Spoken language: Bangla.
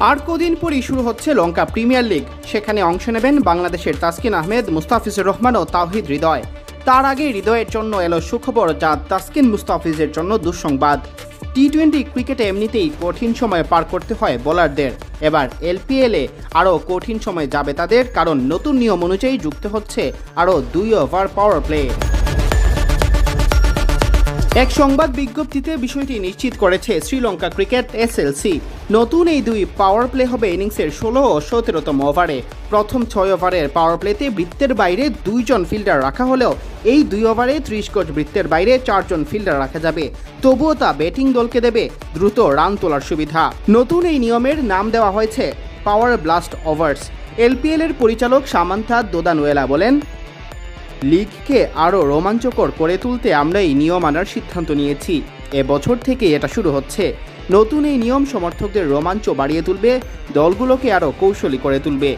আর কদিন পরই শুরু হচ্ছে লঙ্কা প্রিমিয়ার লিগ। সেখানে অংশ নেবেন বাংলাদেশের তাসকিন আহমেদ, মুস্তাফিজুর রহমান ও তাওহিদ হৃদয়। তার আগে হৃদয়ের জন্য এলো সুখবর যা তাসকিন মুস্তাফিজের জন্য দুঃসংবাদ। টি টোয়েন্টি ক্রিকেটে এমনিতেই কঠিন সময় পার করতে হয় বোলারদের। এবার এলপিএলে আরও কঠিন সময় যাবে তাদের, কারণ নতুন নিয়ম অনুযায়ী যুক্ত হচ্ছে আরও দুই ওভার পাওয়ার প্লে। এক সংবাদ বিজ্ঞপ্তিতে বিষয়টি নিশ্চিত করেছে শ্রীলঙ্কা ক্রিকেট এসএলসি। নতুন এই দুই পাওয়ার প্লে হবে ইনিংসের ষোলো ও সতেরোতম ওভারে প্রথম ছয় ওভারের পাওয়ার প্লেতে বৃত্তের বাইরে দুইজন ফিল্ডার রাখা হলেও এই দুই ওভারে ত্রিশ কোচ বৃত্তের বাইরে চারজন ফিল্ডার রাখা যাবে। তবুও তা ব্যাটিং দলকে দেবে দ্রুত রান তোলার সুবিধা। নতুন এই নিয়মের নাম দেওয়া হয়েছে পাওয়ার ব্লাস্ট ওভার্স এলপিএল এর পরিচালক সামান্থা দোদানুয়েলা বলেন লিগকে আরও রোমাঞ্চকর করে তুলতে আমরা এই নিয়ম আনার সিদ্ধান্ত নিয়েছি। এবছর থেকে এটা শুরু হচ্ছে। নতুন এই নিয়ম সমর্থকদের রোমাঞ্চ বাড়িয়ে তুলবে, দলগুলোকে আরও কৌশলী করে তুলবে।